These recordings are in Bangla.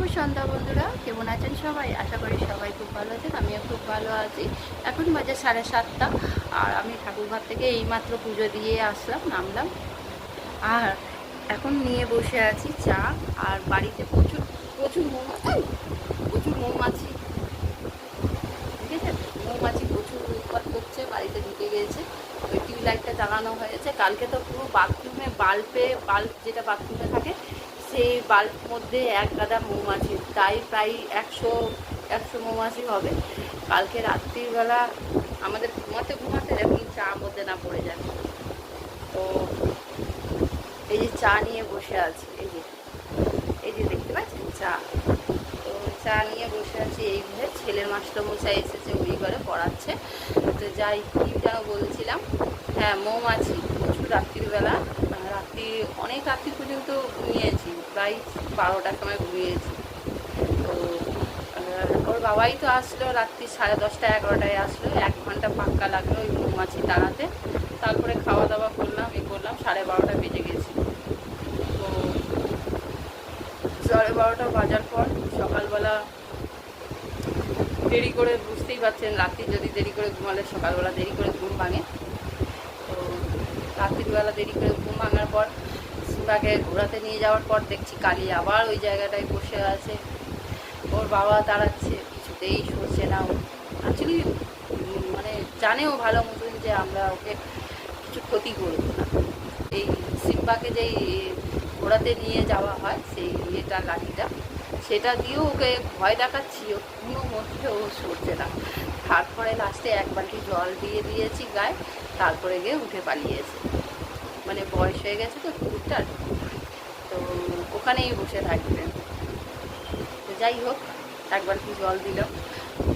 শুভ সন্ধ্যা বন্ধুরা, কেমন আছেন সবাই? আশা করি সবাই খুব ভালো আছেন, আমিও খুব ভালো আছি। এখন বাজে সাড়ে সাতটা, আর আমি ঠাকুরঘর থেকে এইমাত্র পুজো দিয়ে আসলাম, নামলাম। আর এখন নিয়ে বসে আছি চা, আর বাড়িতে প্রচুর প্রচুর মৌমাছি প্রচুর মৌমাছি। ঠিক আছে? মৌমাছি প্রচুর উৎপাত করছে, বাড়িতে ঢুকে গিয়েছে ওই টিউব লাইটটা জ্বালানো হয়েছে। কালকে তো পুরো বাথরুমে বাল্বে বাল্ব যেটা বাথরুমে থাকে সেই বাল্ব মধ্যে এক গাদা মৌমাছি, তাই প্রায় একশো একশো মৌমাছি হবে। কালকে রাত্রিবেলা আমাদের ঘুমাতে ঘুমাতে দেখুন চা মধ্যে না পড়ে যায়। তো এই যে চা নিয়ে বসে আছি, এই যে এই যে দেখতে পাচ্ছেন চা? তো চা নিয়ে বসে আছি এই ঘরে, ছেলের মাস্টারমশাই এসেছে ওই ঘরে পড়াচ্ছে। তো যাই, কি যেন বলছিলাম হ্যাঁ মৌমাছি, প্রচুর রাত্রিবেলা রাত্রি অনেক রাত্রি পর্যন্ত ঘুমিয়েছি, প্রায় বারোটার সময় ঘুমিয়েছি। তো ওর বাবাই তো আসলো রাত্রি সাড়ে দশটা, এগারোটায় আসলো, এক ঘণ্টা পাক্কা লাগল ওই মৌমাছি তাড়াতে তারপরে খাওয়া দাওয়া করলাম, এ করলাম, সাড়ে বারোটা বেজে গেছি। তো, সাড়ে বারোটা বাজার পর সকালবেলা দেরি করে বুঝতেই পারছেন, রাত্রি যদি দেরি করে ঘুমালে সকালবেলা দেরি করে ঘুম ভাঙে। রাত্রিবেলা দেরি করে ঘুম ভাঙার পর সিম্বাকে ঘোরাতে নিয়ে যাওয়ার পর দেখছি কালি আবার ওই জায়গাটায় বসে আছে। ওর বাবা দাঁড়াচ্ছে, কিছুতেই সরছে না অ্যাকচুয়ালি মানে জানেও ভালো মতন যে আমরা ওকে কিছু ক্ষতি করব না। এই সিম্বাকে যেই ঘোরাতে নিয়ে যাওয়া হয়, সেই ইয়েটা, লাঠিটা, সেটা দিয়েও ওকে ভয় দেখাচ্ছি ও কোনো মধ্যে ও সরছে না। তারপরে লাস্টে এক বালতি জল দিয়ে দিয়েছি গায়ে তারপরে গিয়ে উঠে পালিয়েছে মানে বয়স হয়ে গেছে তো কুকুরটার। তো ওখানেই বসে থাকবে। তো যাই হোক, একবার বালতি জল দিল,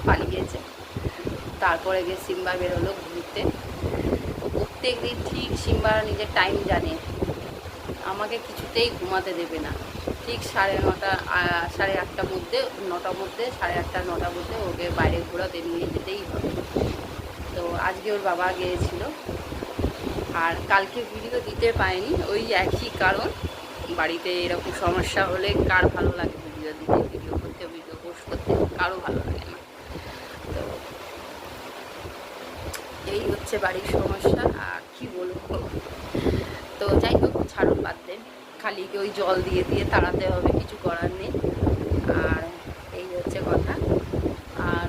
পালিয়েছে। তারপরে গিয়ে সিম্বা বেরোলো ঘুরতে। ও প্রত্যেক দিন ঠিক সিম্বা নিজের টাইম জানে। আমাকে কিছুতেই ঘুমাতে দেবে না। ঠিক সাড়ে নটা সাড়ে আটটার মধ্যে, নটার মধ্যে, সাড়ে আটটা, নটার মধ্যে ওকে বাইরে ঘোরাতে নিয়ে যেতেই হবে। আজকে ওর বাবা গিয়েছিল। আর কালকে ভিডিও দিতে পারেনি ওই একই কারণ। বাড়িতে এরকম সমস্যা হলে কার ভালো লাগে ভিডিও দিতে, ভিডিও করতে, ভিডিও পোস্ট করতে? কারও ভালো লাগে না। তো এই হচ্ছে বাড়ির সমস্যা, আর কি বলব? তো যাই হোক, ছাড়ুন বাদ দেন। খালি ওই জল দিয়ে দিয়ে তাড়াতে হবে, কিছু করার নেই। আর এই হচ্ছে কথা আর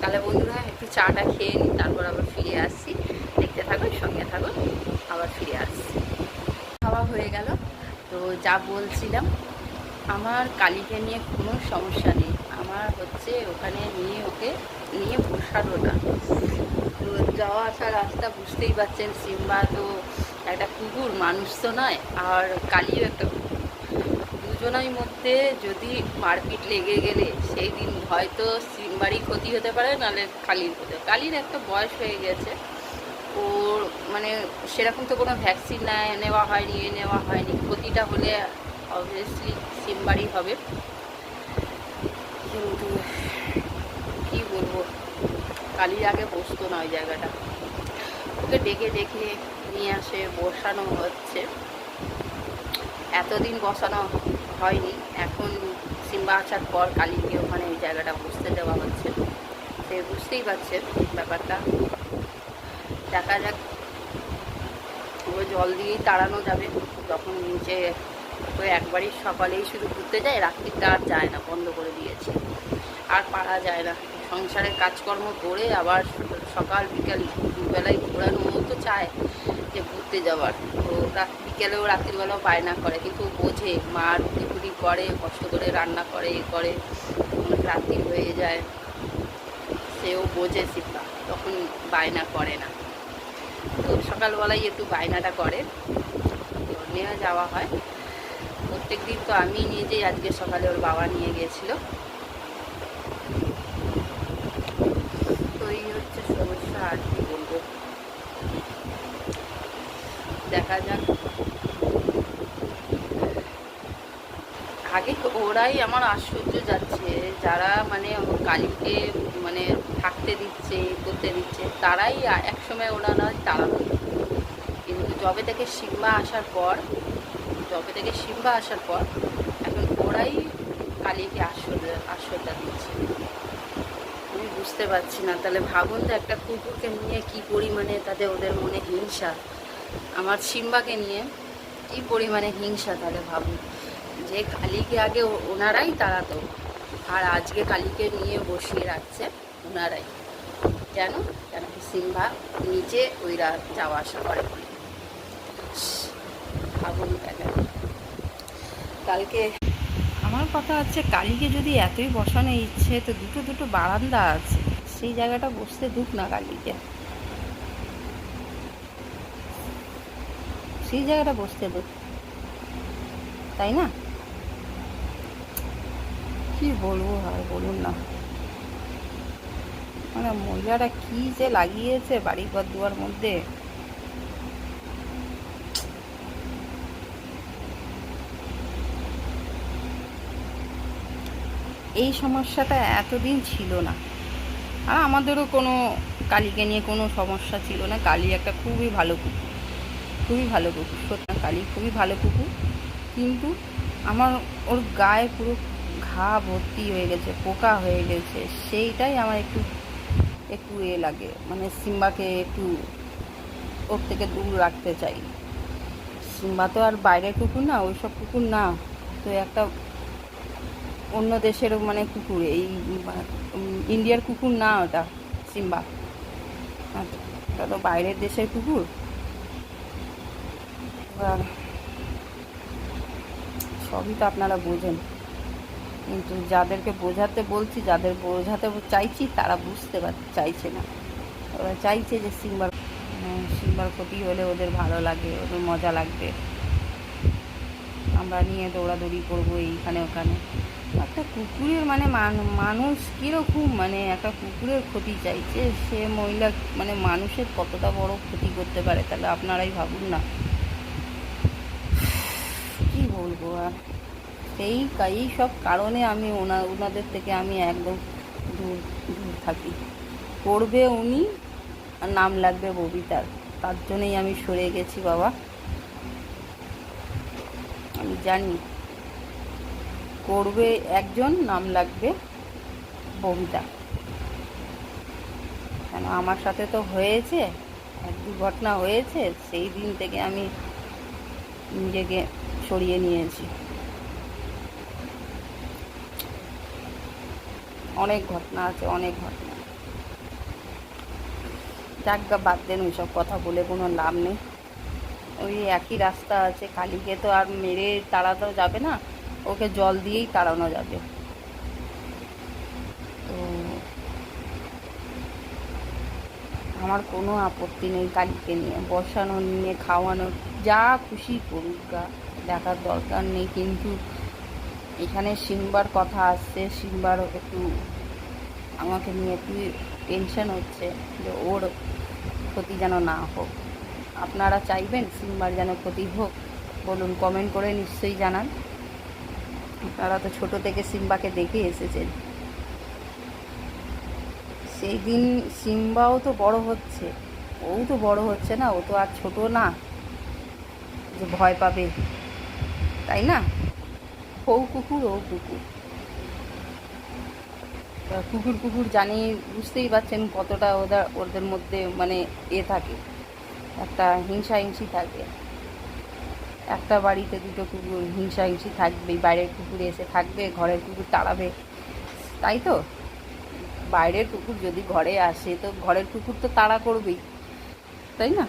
তাহলে বন্ধুরা একটু চাটা খেয়ে নিই তারপর আবার ফিরে আসছি। দেখতে থাকুন সঙ্গে থাকুন আবার ফিরে আসছি। খাওয়া হয়ে গেল, তো যা বলছিলাম, আমার কালীকে নিয়ে কোনো সমস্যা নেই। আমার হচ্ছে ওখানে নিয়ে ওকে নিয়ে বসানো না। তো যাওয়া আসা রাস্তা বুঝতেই পারছেন, সিম্বা তো একটা কুকুর, মানুষ তো নয়, আর কালিও একটা কুকুর। দুজনের মধ্যে যদি মারপিট লেগে গেলে, সেই দিন হয়তো সিম্বারই ক্ষতি হতে পারে, নাহলে কালির হতে কালির একটা বয়স হয়ে গেছে। ওর মানে সেরকম তো কোনো ভ্যাকসিন নেওয়া হয়নি, এ নেওয়া হয়নি। ক্ষতিটা হলে অবভিয়াসলি সিম্বারই হবে। কিন্তু কী বলব? কালির আগে বসতো না ওই জায়গাটা। ওকে ডেকে ডেকে নিয়ে আসে, বসানো হচ্ছে। এতদিন বসানো হয়নি, এখন সিম্বা আসার পর কালীকে ওখানে এই জায়গাটা বসতে দেওয়া হচ্ছে। সে বুঝতেই পারছে ব্যাপারটা। দেখা যাক। ও জল দিয়েই তাড়ানো যাবে। যখন নিচে ও একবারই সকালেই শুধু ঘুরতে যায় রাত্রিটা আর যায় না, বন্ধ করে দিয়েছে। আর পারা যায় না। সংসারের কাজকর্ম করে আবার সকাল বিকাল দুবেলায় ঘোরানো তো চায় যে ঘুরতে যাওয়ার। তো বিকেলেও রাত্রিবেলাও বায়না করে, কিন্তু বোঝে মা রুটি ফুটি করে, কষ্ট করে রান্না করে, এ করে। রাত্রি হয়ে যায়। সেও বোঝে সিপা তখন বায়না করে না। তো সকালবেলায় একটু বায়নাটা করে। নিয়ে যাওয়া হয়। প্রত্যেক দিন তো আমি নিজেই আজকে সকালে ওর বাবা নিয়ে গিয়েছিল তো এই হচ্ছে সমস্যা আর কি বলব। দেখা যাক। আগে ওরাই আমার আশ্চর্য যাচ্ছে। যারা মানে কালীকে মানে থাকতে দিচ্ছে, করতে দিচ্ছে, তারাই একসময় ওরা নয় তাড়াতো কিন্তু যবে থেকে সিম্বা আসার পর, যবে থেকে সিম্বা আসার পর, এখন ওরাই কালীকে আস সোজা দিচ্ছে। আমি বুঝতে পারছি না। তাহলে ভাবুন তো একটা কুকুরকে নিয়ে কি পরিমাণে তাদের, ওদের মনে হিংসা। আমার সিম্বাকে নিয়ে কি পরিমাণে হিংসা তাহলে ভাবুন। যে কালীকে আগে ওনারাই তাড়াতো আর আজকে কালীকে নিয়ে বসিয়ে রাখছে ওনারাই। কেন? কেন কি সিম্বা নিচে ওইরা যাওয়া আসা করে। তাহলে কালকে আমার কথা হচ্ছে কালীকে যদি এতই বসানো ইচ্ছে, তো দুটো দুটো বারান্দা আছে। সেই জায়গাটা বসতে দুক না কালীকে? সেই জায়গাটা বসতে দুক তাই না? কি বলব আর বলুন না। মানে মহিলারা কি যে লাগিয়েছে বাড়ি ঘর দুয়ার মধ্যে। এই সমস্যাটা এতদিন ছিল না। আর আমাদেরও কোনো কালীকে নিয়ে কোনো সমস্যা ছিল না। কালী একটা খুবই ভালো কুকুর। খুবই ভালো কুকুর। সত্যি কালী খুবই ভালো কুকুর। কিন্তু আমার ওর গায়ে পুরো ঘা ভর্তি হয়ে গেছে, পোকা হয়ে গেছে, সেইটাই আমার একটু একটু এ লাগে। মানে সিম্বাকে একটু ওর থেকে দূর রাখতে চাই। সিম্বা তো আর বাইরের কুকুর না, ওইসব কুকুর না। তো একটা অন্য দেশের মানে কুকুর, এই ইন্ডিয়ার কুকুর না ওটা, সিম্বা। ওটা তো বাইরের দেশের কুকুর। সবই তো আপনারা বোঝেন। কিন্তু যাদেরকে বোঝাতে বলছি যাদের বোঝাতে চাইছি তারা বুঝতে পার চাইছে না। ওরা চাইছে যে সিম্বার উম, সিম্বার ক্ষতি হলে ওদের ভালো লাগে ওদের মজা লাগবে। আমরা নিয়ে দৌড়াদৌড়ি করব এইখানে ওখানে। একটা কুকুরের মান- মানুষ কীরকম মানে একটা কুকুরের ক্ষতি চাইছে সে মহিলা মানে মানুষের কতটা বড় ক্ষতি করতে পারে তাহলে আপনারাই ভাবুন না। কি বলব আর? সেই এই সব কারণে আমি ওনা, ওনাদের থেকে আমি একদম দূর দূর থাকি। করবে উনি, আর নাম লাগবে ববিতার। তার জন্যই আমি সরে গেছি বাবা। আমি জানি। করবে একজন, নাম লাগবে ববিতা। কেন আমার সাথে তো হয়েছে, এক দুর্ঘটনা হয়েছে, সেই দিন থেকে আমি নিজেকে সরিয়ে নিয়েছি। অনেক ঘটনা আছে, অনেক ঘটনা। গা, বাদ দেন ওইসব কথা বলে কোনো লাভ নেই। ওই একই রাস্তা আছে, কালীকে তো আর মেরে তাড়াতে যাবে না, ওকে জল দিয়েই তাড়ানো যাবে। তো আমার কোনো আপত্তি নেই কালীকে নিয়ে, বসানো নিয়ে, খাওয়ানো, যা খুশি করুক গা, দেখার দরকার নেই, কিন্তু এখানে সিম্বার কথা আসছে সিম্বার একটু আমাকে নিয়ে একটু টেনশন হচ্ছে যে ওর ক্ষতি যেন না হোক। আপনারা চাইবেন সিম্বার যেন ক্ষতি হোক, বলুন কমেন্ট করে নিশ্চয়ই জানান। আপনারা তো ছোট থেকে সিম্বাকে দেখে এসেছেন। সেই দিন সিম্বাও তো বড় হচ্ছে, ও তো বড় হচ্ছে না, ও তো আর ছোট না, যে ভয় পাবে, তাই না? ও কুকুর ও কুকুর। কুকুর কুকুর জানি বুঝতেই পারছেন কতটা ওদের ওদের মধ্যে মানে এ থাকে। একটা হিংসা হিংসি থাকে। একটা বাড়িতে দুটো কুকুর হিংসা হিংসি থাকবেই বাইরের কুকুর এসে থাকবে, ঘরের কুকুর তাড়াবে। তাই তো? বাইরের কুকুর যদি ঘরে আসে, তো ঘরের কুকুর তো তাড়া করবেই। তাই না?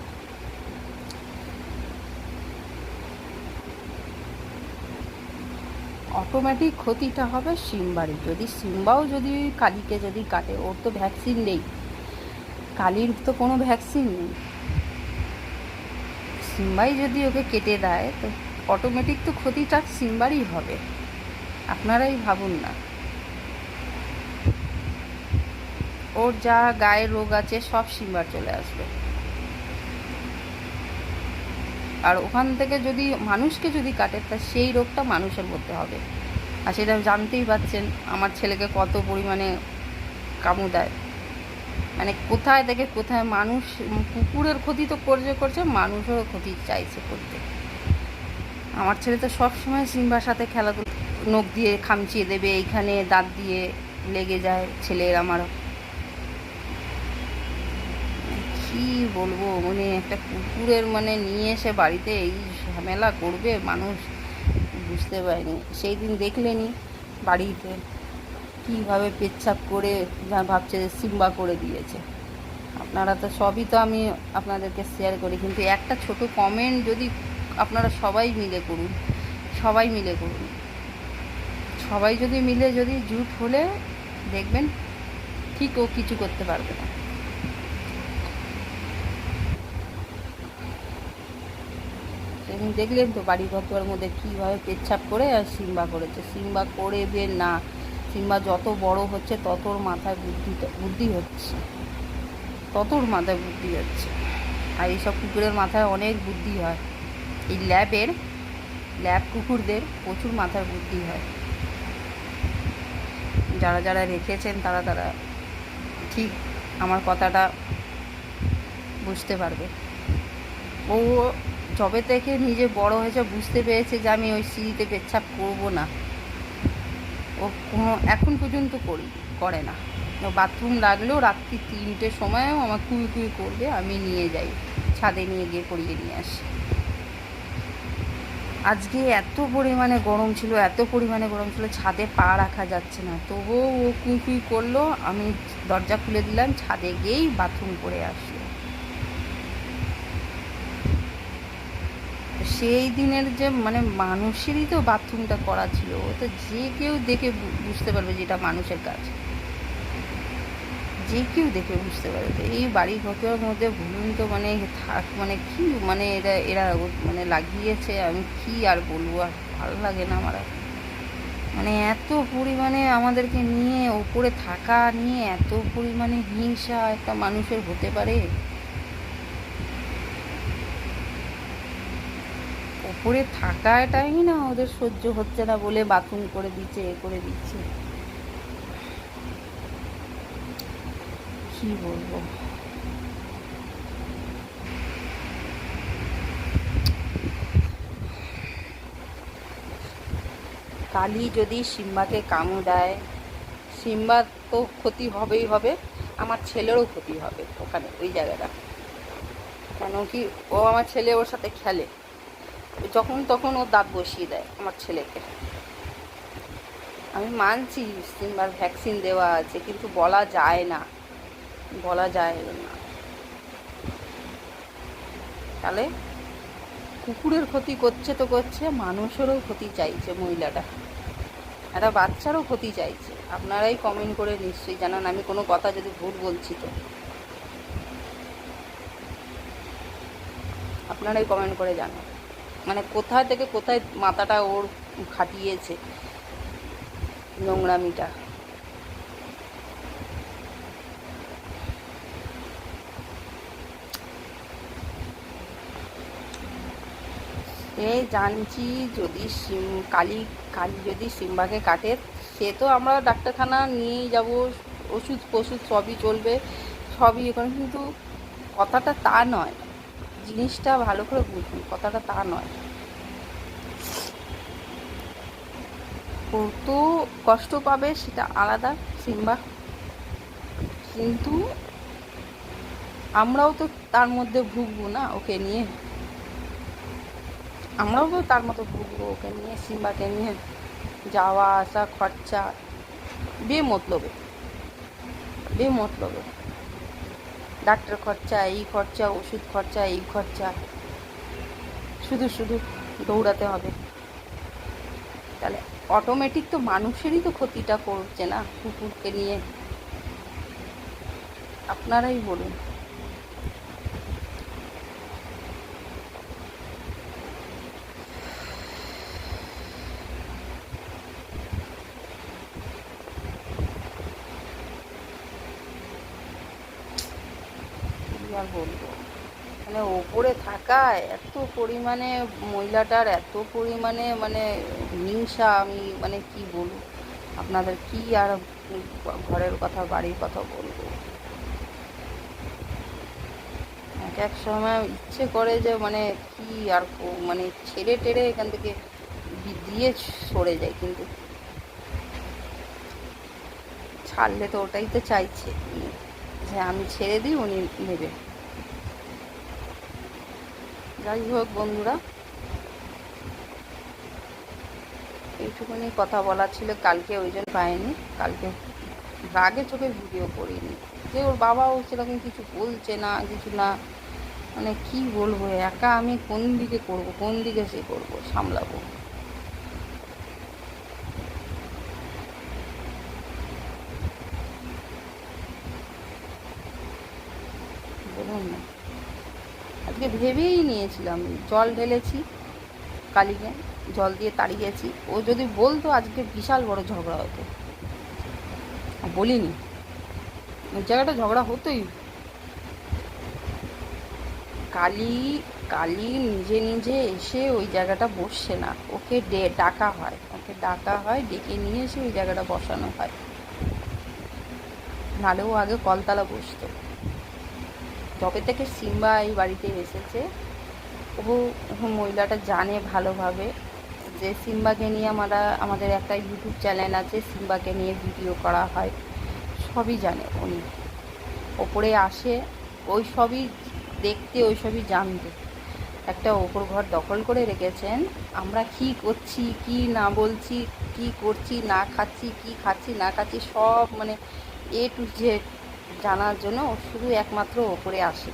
অটোমেটিক ক্ষতিটা হবে সিম্বারে যদি সিম্বাও যদি কালীকে যদি কাটে, ওর তো ভ্যাকসিন নেই। কালির তো কোনো ভ্যাকসিন নেই। সিম্বাই যদি ওকে কেটে দেয়, তো অটোমেটিক তো ক্ষতিটা সিম্বারই হবে। আপনারাই ভাবুন না। ওর যা গায়ের রোগ আছে, সব সিম্বার চলে আসবে। আর ওখান থেকে যদি মানুষকে যদি কাটে, তা সেই রোগটা মানুষের মধ্যে হবে। আর সেটা জানতেই পাচ্ছেন, আমার ছেলেকে কত পরিমাণে কামু দেয়। মানে কোথায় থেকে কোথায় মানুষ, কুকুরের ক্ষতি তো করছে করছে, মানুষেরও ক্ষতি চাইছে করতে। আমার ছেলে তো সবসময় সিম্বার সাথে খেলাধুলা, নখ দিয়ে খামচিয়ে দেবে, এইখানে দাঁত দিয়ে লেগে যায় ছেলের আমার কি বলব মানে একটা কুকুরের মানে নিয়ে এসে বাড়িতে এই ঝামেলা করবে মানুষ? বুঝতে পারিনি। সেই দিন দেখলেনি বাড়িতে। কীভাবে পেচ্ছাপ করে ভাবছে যে সিম্বা করে দিয়েছে। আপনারা তো সবই তো আমি আপনাদেরকে শেয়ার করি, কিন্তু একটা ছোট কমেন্ট যদি আপনারা সবাই মিলে করুন, সবাই মিলে করুন। সবাই যদি মিলে যদি জুট হলে দেখবেন ঠিক ও কিছু করতে পারবে না। সেদিন দেখলেন তো বাড়ি ঘর মধ্যে কীভাবে পেচ্ছাপ করে আর সিম্বা করেছে। সিম্বা করবে না, সিম্বা যত বড় হচ্ছে ততর মাথায় বুদ্ধি বুদ্ধি হচ্ছে। ততর মাথায় বুদ্ধি হচ্ছে। আর এইসব কুকুরের মাথায় অনেক বুদ্ধি হয়। এই ল্যাবের, ল্যাব কুকুরদের প্রচুর মাথার বুদ্ধি হয়। যারা যারা রেখেছেন তারা তারা ঠিক আমার কথাটা বুঝতে পারবে। ও যবে থেকে নিজে বড় হয়েছে, বুঝতে পেরেছে যে আমি ওই সিঁড়িতে পেচ্ছাপ করব না। ও কোনো, এখন পর্যন্ত করি, করে না। বাথরুম লাগলেও রাত্রি তিনটের সময়ও আমার কুই কুই করবে, আমি নিয়ে যাই, ছাদে নিয়ে গিয়ে করিয়ে নিয়ে আসি। আজকে এত পরিমাণে গরম ছিল, এত পরিমাণে গরম ছিল, ছাদে পা রাখা যাচ্ছে না। তবুও ও কুই কুই করল, আমি দরজা খুলে দিলাম, ছাদে গিয়েই বাথরুম করে আসলো সেই দিনের যে মানে মানুষেরই তো বাথরুমটা করা ছিল তো যে কেউ দেখে বুঝতে পারবে যে এটা মানুষের কাজ যে কেউ দেখে বুঝতে পারবে তো এই বাড়ি ঘরের মধ্যে ভুলুন তো মানে থাক মানে কি মানে এরা এরা মানে লাগিয়েছে, আমি কি আর বলব, আর ভালো লাগে না আমার। মানে এত পরিমাণে আমাদেরকে নিয়ে, ওপরে থাকা নিয়ে এত পরিমাণে হিংসা একটা মানুষের হতে পারে ওপরে থাকাটাই না ওদের সহ্য হচ্ছে না বলে বাথরুম করে দিচ্ছে, এ করে দিচ্ছে। কি বলব? কালি যদি সিম্বাকে কামু দেয় সিম্বার তো ক্ষতি হবেই হবে, আমার ছেলেরও ক্ষতি হবে ওখানে, ওই জায়গাটা। কেন কি ও আমার ছেলে ওর সাথে খেলে। যখন তখন ও দাঁত বসিয়ে দেয় আমার ছেলেকে। আমি মানছি সিম্বার ভ্যাকসিন দেওয়া আছে, কিন্তু বলা যায় না। বলা যায় না। তাহলে কুকুরের ক্ষতি করছে তো করছে, মানুষেরও ক্ষতি চাইছে মহিলাটা। একটা বাচ্চারও ক্ষতি চাইছে। আপনারাই কমেন্ট করে নিশ্চয়ই জানান, আমি কোনো কথা যদি ভুল বলছি তো। আপনারাই কমেন্ট করে জানান। কোথায় থেকে কোথায় মাথাটা ওর খাটিয়েছে নোংরামিটা। সে জানছি যদি সিম, কালি কালি যদি সিম্বাকে কাটে, সে তো আমরা ডাক্তারখানা নিয়েই যাব ওষুধ ফষুধ সবই চলবে, সবই এখানে কিন্তু কথাটা তা নয়। জিনিসটা ভালো করে বুঝুন কথাটা তা নয়। কত কষ্ট পাবে সেটা আলাদা, সিম্বা। কিন্তু আমরাও তো তার মধ্যে ভুগবো না ওকে নিয়ে। আমরাও তো তার মতো ভুগবো ওকে নিয়ে, সিম্বাকে নিয়ে। যাওয়া, আসা, খরচা বে মতলবে বে মতলবে ডাক্তার খরচা, এই খরচা, ওষুধ খরচা, এই খরচা। শুধু শুধু দৌড়াতে হবে। তাহলে অটোমেটিক তো মানুষেরই তো ক্ষতিটা করছে না কুকুরকে নিয়ে। আপনারাই বলুন কি আর বলব? মানে ওপরে থাকায় এত পরিমাণে মহিলাটার এত পরিমাণে মানে হিংসা, আমি মানে কি বলব? আপনাদের কি আর ঘরের কথা, বাড়ির কথা বলব? এক এক সময় ইচ্ছে করে যে মানে কি আর মানে ছেড়ে টেড়ে এখান থেকে দিয়ে সরে যায়, কিন্তু ছাড়লে তো ওটাই তো চাইছে। যে আমি ছেড়ে দিই, উনি নেবে। যাই হোক বন্ধুরা, এইটুকুনি কথা বলা ছিল, কালকে ওই জন্য পাইনি, কালকে রাগে চোখে ভিডিও করিনি। যে ওর বাবাও সেরকম কিছু বলছে না, কিছু না মানে কি বলব, একা আমি কোন দিকে করব, কোন দিকে সে করব, সামলাবো বলুন না আজকে ভেবেই নিয়েছিলাম। জল ঢেলেছি, কালীকে জল দিয়ে তাড়িয়েছি। ও যদি বলতো আজকে বিশাল বড় ঝগড়া হতো। বলিনি। ওই জায়গাটা ঝগড়া হতোই। কালী কালী নিজে নিজে এসে ওই জায়গাটা বসছে না। ওকে ডে, ডাকা হয়। ওকে ডাকা হয়, ডেকে নিয়ে এসে ওই জায়গাটা বসানো হয়। নাহলে ও আগে কলতলা বসতো। যবে থেকে সিম্বা এই বাড়িতে এসেছে ও মহিলাটা জানে ভালোভাবে যে সিম্বাকে নিয়ে আমরা, আমাদের একটা ইউটিউব চ্যানেল আছে, সিম্বাকে নিয়ে ভিডিও করা হয়। সবই জানে উনি। ওপরে আসে, ওই সবই দেখতে, ওই সবই জানতে। একটা ওপর ঘর দখল করে রেখেছেন। আমরা কি করছি, কি না বলছি, কি করছি, না খাচ্ছি, কি খাচ্ছি, না খাচ্ছি, সব মানে এ টু জেড জানার জন্য শুধু একমাত্র ওপরে আসে।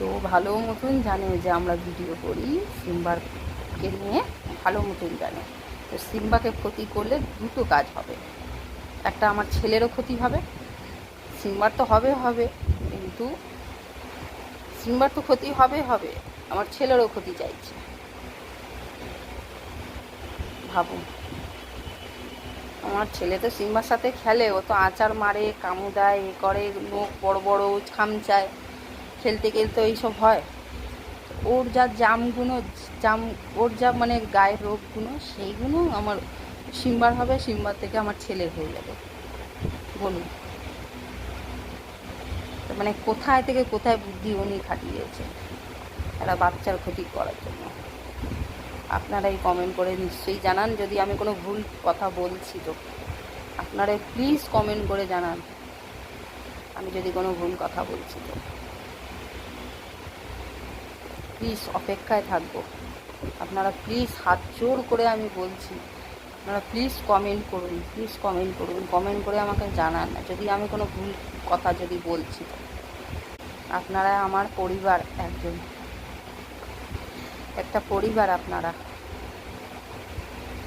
তো ভালো মতন জানে যে আমরা ভিডিও করি সিম্বারকে নিয়ে ভালো মতন জানে। তো সিম্বাকে ক্ষতি করলে দুটো কাজ হবে। একটা আমার ছেলেরও ক্ষতি হবে, সিম্বার তো হবে হবে, কিন্তু সিম্বার তো ক্ষতি হবে হবে, আমার ছেলেরও ক্ষতি চাইছে। ভাবুন আমার ছেলে তো সিম্বার সাথে খেলে, ও তো আচার মারে, কামু দেয়, এ করে নোখ বড় বড়, খামচায়। খেলতে খেলতে এইসব হয়। ওর যা জামগুলো, জাম, ওর যা মানে গায়ের রোগগুলো, সেইগুলো আমার সিম্বার হবে, সিম্বার থেকে আমার ছেলে হয়ে যাবে। বলুন। মানে কোথায় থেকে কোথায় বুদ্ধি উনি খাটিয়েছে? একটা বাচ্চার ক্ষতি করার জন্য। আপনারাই কমেন্ট করে নিশ্চয়ই জানান, যদি আমি কোনো ভুল কথা বলছি তো। আপনারা প্লিজ কমেন্ট করে জানান। আমি যদি কোনো ভুল কথা বলছি তো। প্লিজ অপেক্ষায় থাকব। আপনারা প্লিজ হাত জোর করে আমি বলছি। আপনারা প্লিজ কমেন্ট করুন প্লিজ কমেন্ট করুন। কমেন্ট করে আমাকে জানান যদি আমি কোনো ভুল কথা যদি বলছি। আপনারা আমার পরিবার একজন। একটা পরিবার আপনারা।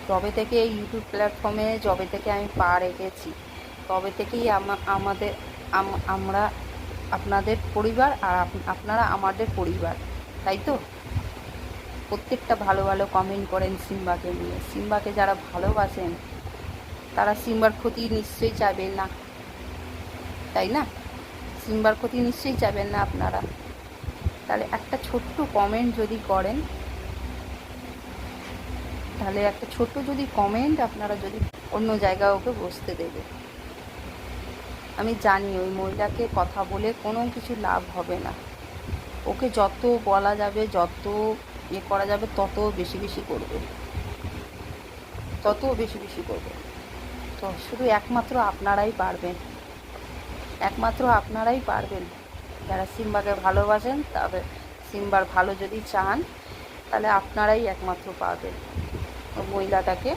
যবে থেকে এই ইউটিউব প্ল্যাটফর্মে যবে থেকে আমি পা রেখেছি, তবে থেকেই আমাদের আমরা আপনাদের পরিবার আর আপনারা আমাদের পরিবার। তাই তো? প্রত্যেকটা ভালো ভালো কমেন্ট করেন সিম্বাকে নিয়ে। সিম্বাকে যারা ভালোবাসেন, তারা সিম্বার ক্ষতি নিশ্চয়ই চাইবেন না। তাই না? সিম্বার ক্ষতি নিশ্চয়ই চাইবেন না আপনারা। তাহলে একটা ছোট্ট কমেন্ট যদি করেন, তাহলে একটা ছোট্ট যদি কমেন্ট আপনারা যদি অন্য জায়গায় ওকে বসতে দেবে। আমি জানি ওই মহিলাকে কথা বলে কোনো কিছু লাভ হবে না। ওকে যত বলা যাবে, যত ইয়ে করা যাবে, তত বেশি বেশি করবে। তত বেশি বেশি করবে। তো শুধু একমাত্র আপনারাই পারবেন। একমাত্র আপনারাই পারবেন। যারা সিম্বাকে ভালোবাসেন, তাদের সিম্বার ভালো যদি চান, তাহলে আপনারাই একমাত্র পারবেন। ওই মহিলাটাকে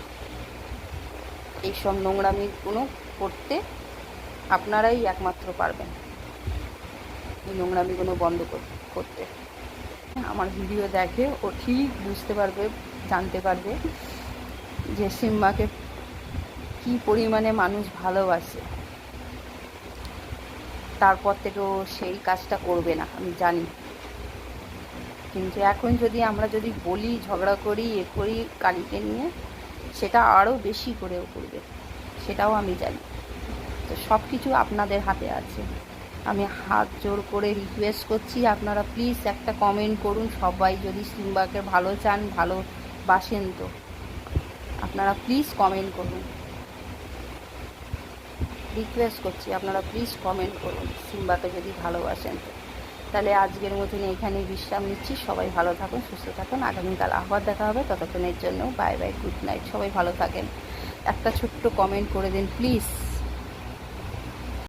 এইসব নোংরামিগুলো করতে আপনারাই একমাত্র পারবেন। এই নোংরামিগুলো বন্ধ করতে। আমার ভিডিও দেখে ও ঠিক বুঝতে পারবে, জানতে পারবে যে সিম্বাকে কি পরিমাণে মানুষ ভালোবাসে। তারপর থেকে ও সেই কাজটা করবে না, আমি জানি। কিন্তু এখন যদি আমরা যদি বলি, ঝগড়া করি, এ করি কালীকে নিয়ে, সেটা আরও বেশি করেও করবে। সেটাও আমি জানি। তো সব কিছু আপনাদের হাতে আছে। আমি হাত জোর করে রিকোয়েস্ট করছি, আপনারা প্লিজ একটা কমেন্ট করুন, সবাই যদি সিম্বাকে ভালো চান ভালোবাসেন তো। আপনারা প্লিজ কমেন্ট করুন। রিকোয়েস্ট করছি, আপনারা প্লিজ কমেন্ট করুন, সিম্বাকে যদি ভালোবাসেন তো। তাহলে আজকের মতন এখানেই বিশ্রাম নিচ্ছি, সবাই ভালো থাকুন, সুস্থ থাকুন, আগামীকাল আবার দেখা হবে, ততক্ষণের জন্য বাই বাই গুড নাইট সবাই ভালো থাকেন। একটা ছোট্ট কমেন্ট করে দিন প্লিজ